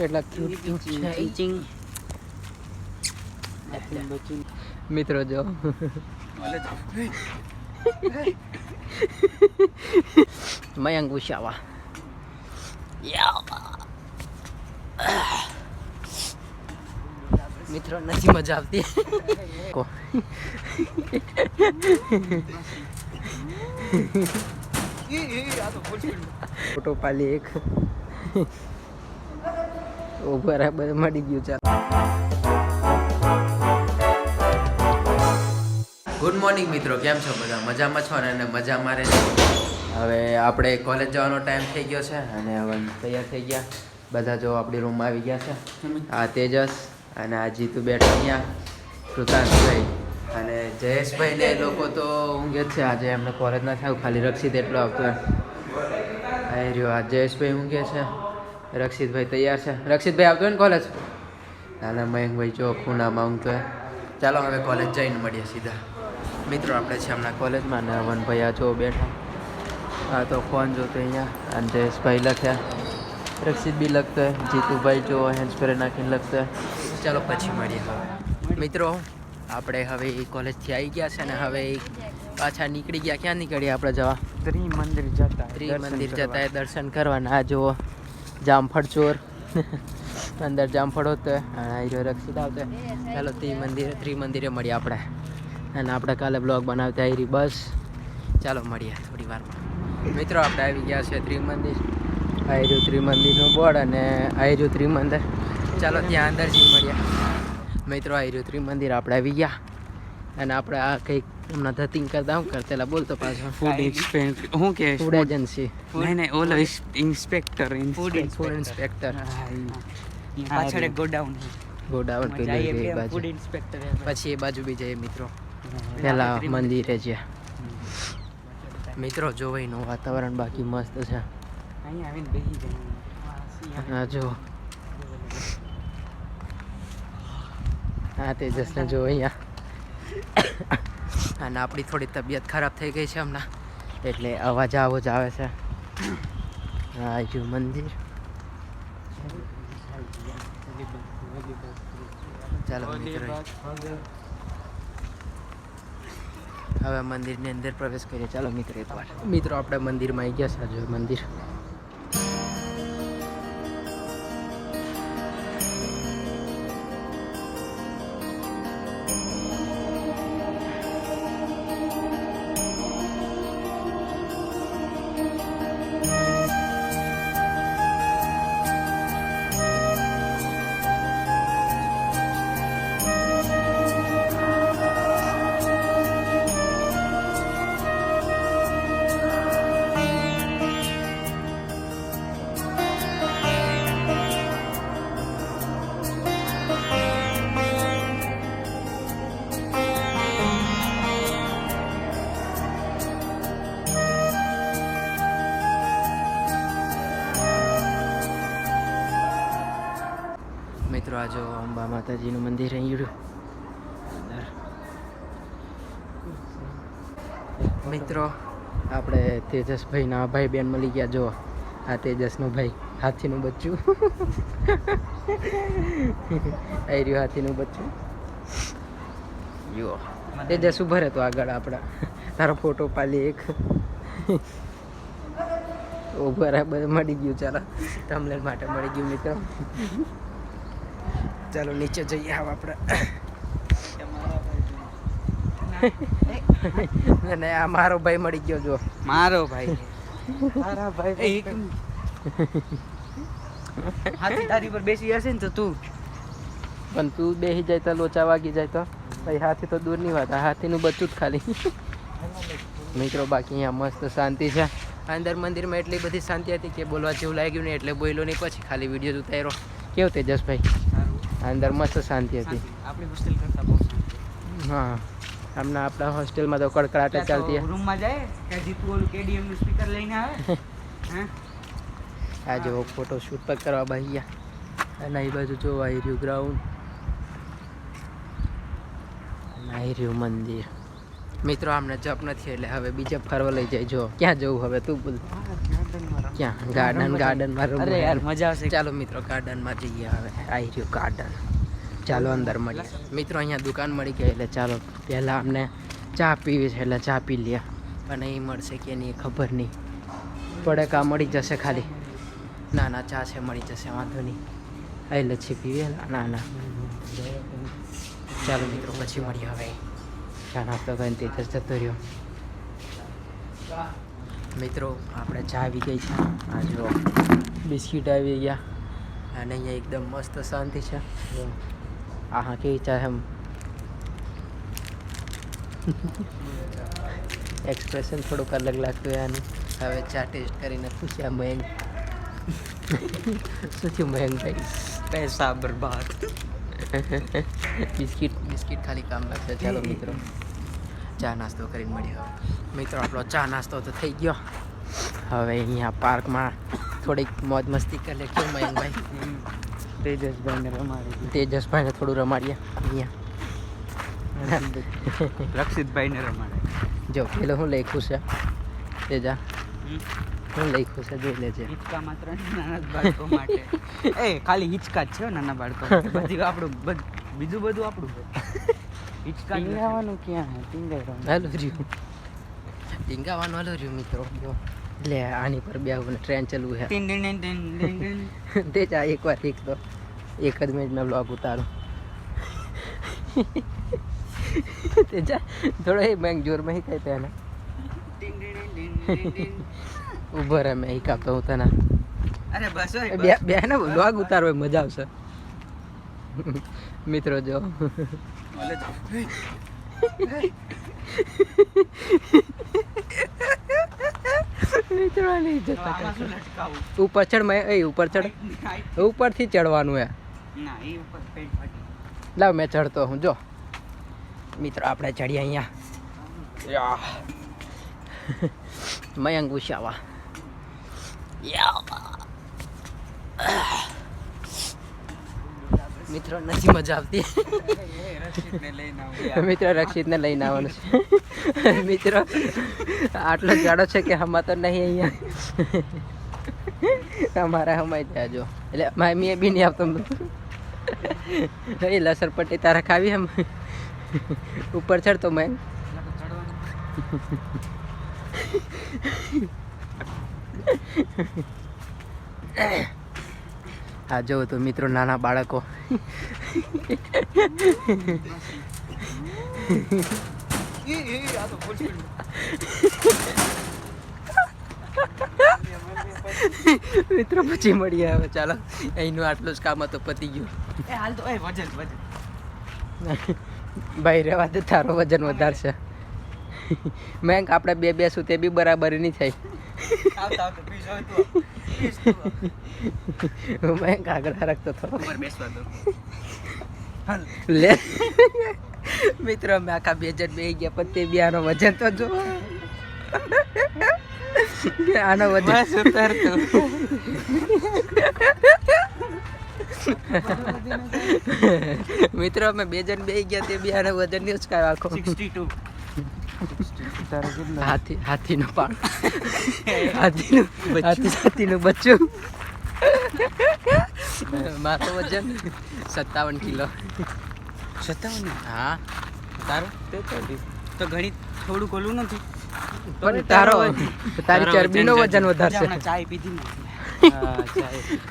એટલા cute cute છે મિત્રો જો મયંક ઉષાવા મિત્રો નથી મજા આવતી ફોટો પાલી એક ઓ બરાબર, મળી ગયું, ચાલ. ગુડ મોર્નિંગ મિત્રો, કેમ છો બધા? મજામાં છો ને? અને મારે રહેજો. હવે આપણે કોલેજ જવાનો ટાઈમ થઈ ગયો છે અને હવે તૈયાર થઈ ગયા. બધા જો આપણી રૂમમાં આવી ગયા છે. આ તેજસ અને આ જીતુ બેઠા અહીંયા કૃતાંતભાઈ અને જયેશભાઈ ને લોકો તો ઊંઘે છે. આજે એમને કોલેજ નથી આવ્યું ખાલી રક્ષિત એટલો આવતો રહ્યો, આ જયેશભાઈ ઊંઘે છે. રક્ષિતભાઈ તૈયાર છે. રક્ષિતભાઈ આવતો હોય ને કોલેજ નાના મયંકભાઈ જો ખૂણામાં ઊંઘતો હોય. ચાલો હવે કોલેજ જઈને મળીએ સીધા. મિત્રો આપણે છે હમણાં કોલેજમાં ને વનભાઈ આ જો બેઠા. આ તો ફોન જોતો અહીંયા. અને જયેશભાઈ લખ્યા. રક્ષિત બી લખતો હોય. જીતુભાઈ જો હેન્ડ સ્પ્રે નાખીને લખતો હોય. ચાલો પછી મળીએ હવે. મિત્રો આપણે હવે કોલેજથી આવી ગયા છે ને હવે પાછા નીકળી ગયા. ક્યાં નીકળીએ આપણે જવા? ત્રિમંદિર જતા ત્રિમંદિર જતા એ દર્શન કરવાના. આ જુઓ. જામફળ ચોર. અંદર જામફળ હોતો અને રક્ષિત આવતો. ચાલો ત્રી ત્રિમંદિરે ત્રી મળીએ આપણે. અને આપણે કાલે બ્લોગ બનાવતા આવી બસ. ચાલો મળીએ થોડી વારમાં. મિત્રો, આપણે આવી ગયા છે ત્રિમંદિર. આવી રહ્યું ત્રિમંદિરનું બોર્ડ અને આ રહ્યું ત્રિમંદિર. ચાલો ત્યાં અંદર જઈ મળીએ. મિત્રો આ રહ્યું ત્રિમંદિર, આપણે આવી ગયા. અને આપણે આ કંઈક હમણાં ધતિંગ કરતા હું કરતેલા બોલતો પાછો. ફૂડ ઇન્સ્પેક્ટર હું કે ફૂડ એજન્સી નહીં નહીં ઓલો ઇન્સ્પેક્ટર ફૂડ ફૂડ ઇન્સ્પેક્ટર પાછળ એક ગોડાઉન ગોડાઉન પેલી એ બાજુ. ઇન્સ્પેક્ટર પછી એ બાજુ બી જઈએ મિત્રો. પેલા મંદિરે છે મિત્રો જોવાયનું વાતાવરણ બાકી મસ્ત છે. અહીંયા આવીને બેસી જવાનું હા જો હા તેજસને જો અહીંયા. અને આપણી થોડી તબિયત ખરાબ થઈ ગઈ છે હમણાં. એટલે અવાજ આવો જ આવે છે. આજુ મંદિર. ચાલો હવે મંદિરની અંદર પ્રવેશ કરીએ. ચાલો મિત્રો એકવાર મિત્રો, આપણે મંદિરમાં આવી ગયા છે. હજુ મંદિર. આ જો અંબા માતાજીનું મંદિર અહીં રહ્યું મિત્રો, આપણે તેજસભાઈના ભાઈ બેન મળી ગયા. જો આ તેજસનો ભાઈ, હાથીનું બચ્ચું. આવી રહ્યું હાથીનું બચ્ચું. જુઓ, તેજસ ઉભર હતો આગળ આપણા. તારો ફોટો પાલી એક. ઓ બરાબર મળી ગયું. ચાલો તમને માટે મળી ગયું, મિત્રો. ચાલો નીચે જઈએ હવે આપણે. અને આ મારો ભાઈ મળી ગયો જો મારો ભાઈ. મારા ભાઈ હાથી તારી પર બેસી હશે ને તો તું. પણ તું બેસી જાય તો લોચા વાગી જાય તો. ભાઈ હાથી તો દૂરની વાત આ હાથીનું બચ્ચું જ ખાલી. મિત્રો બાકી અહીંયા મસ્ત શાંતિ છે. અંદર મંદિરમાં એટલી બધી શાંતિ હતી કે બોલવા જેવું લાગ્યું નહીં એટલે બોલ્યો નહીં પછી ખાલી વીડિયો જ ઉતાર્યો. કેવું તેજસભાઈ અંદર મસ્ત શાંતિ હતી. આપણી હોસ્ટેલ કરતા બહુ હા. હમણાં આપણા હોસ્ટેલમાં તો કડકડાટ ચાલતી હોય. રૂમમાં જાય કે જીતુ ઓલું કેડીએમનું સ્પીકર લઈને આવે. હા? આ જો ફોટો શૂટ પર કરવા ભાઈ અને એ બાજુ જોવા રહ્યું ગ્રાઉન્ડ અને રહ્યું મંદિર. મિત્રો આમને જપ નથી એટલે હવે બીજે ફરવા લઈ જાય. જો ક્યાં જવું હવે તું બોલ. ક્યાં? ગાર્ડન ગાર્ડનમાં અરે યાર મજા આવશે. ચાલો મિત્રો ગાર્ડનમાં જઈએ હવે. આવી રહ્યું ગાર્ડન ચાલો અંદર મળીએ. મિત્રો અહીંયા દુકાન મળી ગઈ એટલે ચાલો પહેલાં અમને ચા પીવી છે એટલે ચા પી લે. પણ એ મળશે કે નહીં ખબર નહીં. પડે કા મળી જશે ખાલી. ના ના ચા છે મળી જશે વાંધો નહીં. અહીં લચ્છી પીવી ના ના. ચાલો મિત્રો પછી મળીએ હવે. ચા નાસ્તો કરીને તેજસ જતો રહ્યો. મિત્રો, આપણે ચા આવી ગઈ છે. આ જો બિસ્કિટ આવી ગયા. અને અહીંયા એકદમ મસ્ત શાંતિ છે. આ હા, કેવી ચા એમ? એક્સપ્રેશન થોડુંક અલગ લાગતું યાનું હવે ચા ટેસ્ટ કરીને પૂછ્યા મયંક. શું થયું મયંકભાઈ પૈસા બરબાદ બિસ્કિટ બિસ્કિટ ખાલી કામ લાગશે. ચાલો મિત્રો. ચા નાસ્તો કરીને મળી હવે. મિત્રો આપણો ચા નાસ્તો તો થઈ ગયો. હવે અહીંયા પાર્કમાં થોડીક મોજ મસ્તી કરી લે કેવું મયંકભાઈ તેજસભાઈને રમાડી તેજસભાઈને થોડું રમાડીએ અહીંયા. રક્ષિતભાઈને રમાડે. જો પેલો હું લખ્યું છે? તેજા હું લખ્યું છે જોઈ લેજે. હિંચકા માત્ર નાના બાળકો માટે. એ ખાલી હિચકા જ છે નાના બાળકો બધી આપણું બીજું બધું આપણું ટીંગાવાનું ક્યાં હે? ટીંગાવાનું હાલો રહ્યું. ટીંગાવાનું હાલો રહ્યું મિત્રો. એટલે આની પર બે ટ્રેન ચાલુ છે. તે જા એકવાર એક તો. એક જ મિનિટનો બ્લોગ ઉતારો. તે જા થોડો એ બેંક જોરમાં હી કઈ તેને ઊભો રહે મેં હી કાપતો હું તને. અરે બસ બે બે ને વ્લોગ ઉતારો હોય મજા આવશે. મિત્રો જો. મિત્રો નહીં જતા આમાં શું લટકાવું? ઉપર ચડ મેં એ ઉપર ચડ. ઉપરથી ચડવાનું હે. લાવ મેં ચડતો હું જો. મિત્રો આપણે ચડીએ અહીંયા. મયંક ઉષાવા. મિત્રો, નથી મજા આવતી. મિત્ર, રક્ષિતને લઈને આવવાનું છે. મિત્રો, આટલો જાડો છે કે હમા તો નહીં અહીંયા. અમારા હમાય ત્યાં જો. એટલે મામી એ બી નહીં આવતો એ લસર પટ્ટી તારા ખાવી એમ? ઉપર ચડતો મેં. આ જો તો મિત્રો નાના બાળકો. મિત્રો પછી મળીએ હવે ચાલો. અહીંનું આટલું જ કામ હતું પતી ગયું. હાલ તો વજન વજન. ભાઈ રહેવા દે તારો વજન વધારશે. મેં આપણે બે બેસું તે બી બરાબર નહીં થાય. મેં આગળ રાખતો હાલ લે. મિત્રો અમે આખા બે જણ બે ગયા પણ તે બી આનો વજન તો જો આનો વજન. બસ મિત્રો અમે બે જણ બે ગયા તે બી આનો વજન નહીં ઉચકાય આખો. સિક્સટી ટુ હાથી હાથીનો પાળ હાથીનું હાથી હાથીનું બચ્ચું. મારું વજન. સત્તાવન કિલો. સત્તાવન? હા. તારું? તે તો ઘણી થોડું ઓલું નથી. પણ તારો તારી ચરબીનો વજન. વધારશે. ચાય પીધી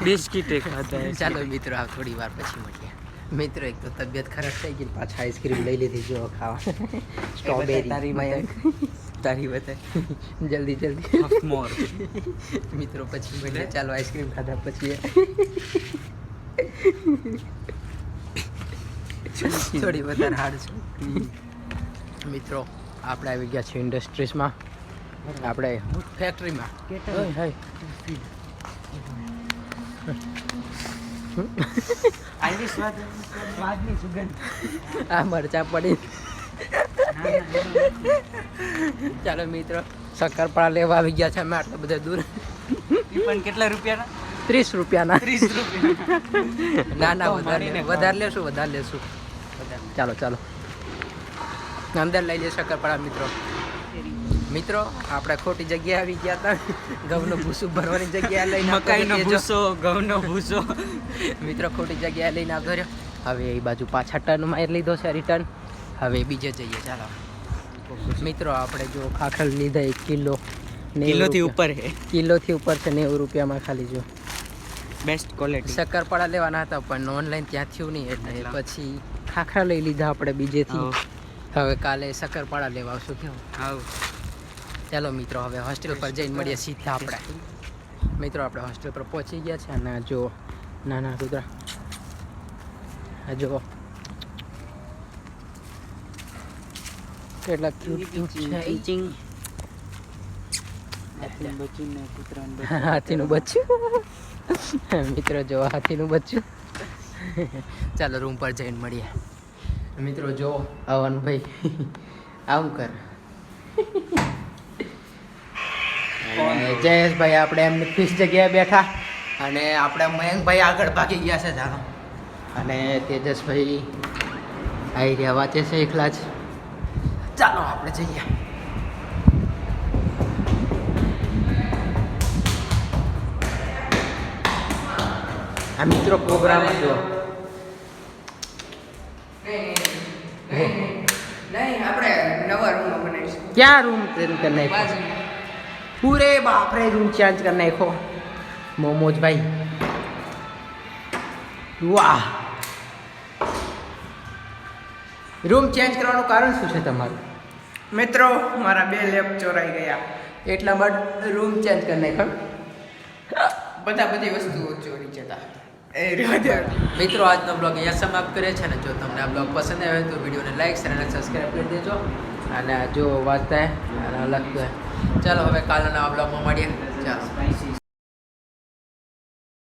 બિસ્કીટ ચાલો મિત્રો આ થોડી વાર પછી મળીએ. મિત્રો એક તો તબિયત ખરાબ થઈ ગઈ પાછા આઈસ્ક્રીમ લઈ લીધી જો ખાવા. સ્ટ્રોબેરી તારી મયંક તારી બતાય જલ્દી જલ્દી. મોર મિત્રો પછી મળીએ. ચાલો આઈસ્ક્રીમ ખાધા પછી થોડી વધારે હાર્ડ છે. મિત્રો આપણે આવી ગયા છીએ ઇન્ડસ્ટ્રીઝમાં આપણે ફેક્ટરીમાં સ્વાદ સ્વાદની સુગંધ. આ મરચા પડી. ચાલો મિત્રો શક્કરપાળા લેવા આવી ગયા છે. અમે આટલા બધા દૂર. પણ કેટલા રૂપિયાના? ત્રીસ રૂપિયાના. ત્રીસ રૂપિયા ના ના વધારે વધારે લેશું વધારે લેશું. ચાલો ચાલો. અંદર લઈ લે શક્કરપાળા મિત્રો. મિત્રો આપણે ખોટી જગ્યાએ આવી ગયા હતા. ઘઉંનો ભૂસું ભરવાની જગ્યા લઈને મકાઈનો. ભૂસો ઘઉંનો ભૂસો. મિત્રો ખોટી જગ્યાએ લઈને આવતો રહ્યો. હવે એ બાજુ પાછા ટર્ન મારી લીધો છે રિટર્ન હવે બીજે જઈએ ચાલો. મિત્રો આપણે જો ખાખર લીધા એક કિલો કિલોથી ઉપર હે. કિલોથી ઉપર છે નેવું રૂપિયામાં ખાલી જો. બેસ્ટ ક્વોલિટી શક્કરપાડા લેવાના હતા પણ ઓનલાઈન ત્યાં થયું નહીં એટલે પછી ખાખરા લઈ લીધા આપણે બીજેથી. હવે કાલે શક્કરપાડા લેવા આવશું કેવું? હાવ ચાલો મિત્રો હવે હોસ્ટેલ પર જઈને મળીએ સીધા આપણે. મિત્રો આપણે હોસ્ટેલ પર પહોંચી ગયા છે અને જો નાના કૂતરા આ જો કેટલા ક્યુટ છે. હાથીનું બચ્ચું મિત્રો જો હાથીનું બચ્ચું ચાલો રૂમ પર જઈને મળીએ. મિત્રો જો અવનભાઈ આવું કર. જયેશભાઈ આપણે એમની ફિક્સ જગ્યાએ બેઠા અને આપણે મયંકભાઈ આગળ ભાગી ગયા છે જાણો અને તેજસભાઈ આવી રહ્યા વાંચે છે એકલા જ. ચાલો આપણે જઈએ. આ મિત્રો પ્રોગ્રામ હતો નહીં ક્યાં રૂમ? તેનું કે નાખ્યો પૂરે બાપરે રૂમ ચેન્જ કરી નાખો મોમોજ ભાઈ વાહ. રૂમ ચેન્જ કરવાનું કારણ શું છે તમારું? મિત્રો મારા બે લેપ ચોરાઈ ગયા. એટલા માટે રૂમ ચેન્જ કરી નાખ્યો? બધા બધી વસ્તુઓ ચોરી જતા. મિત્રો આજનો બ્લોગ અહીંયા સમાપ્ત કરે છે ને જો તમને આ બ્લોગ પસંદ આવે તો વિડીયોને લાઈક શેર અને સબસ્ક્રાઈબ કરી દેજો. અને જો વાંચતા અને લખતું ચાલો હવે કાલના આ બ્લોગમાં મળીએ. ચાલો.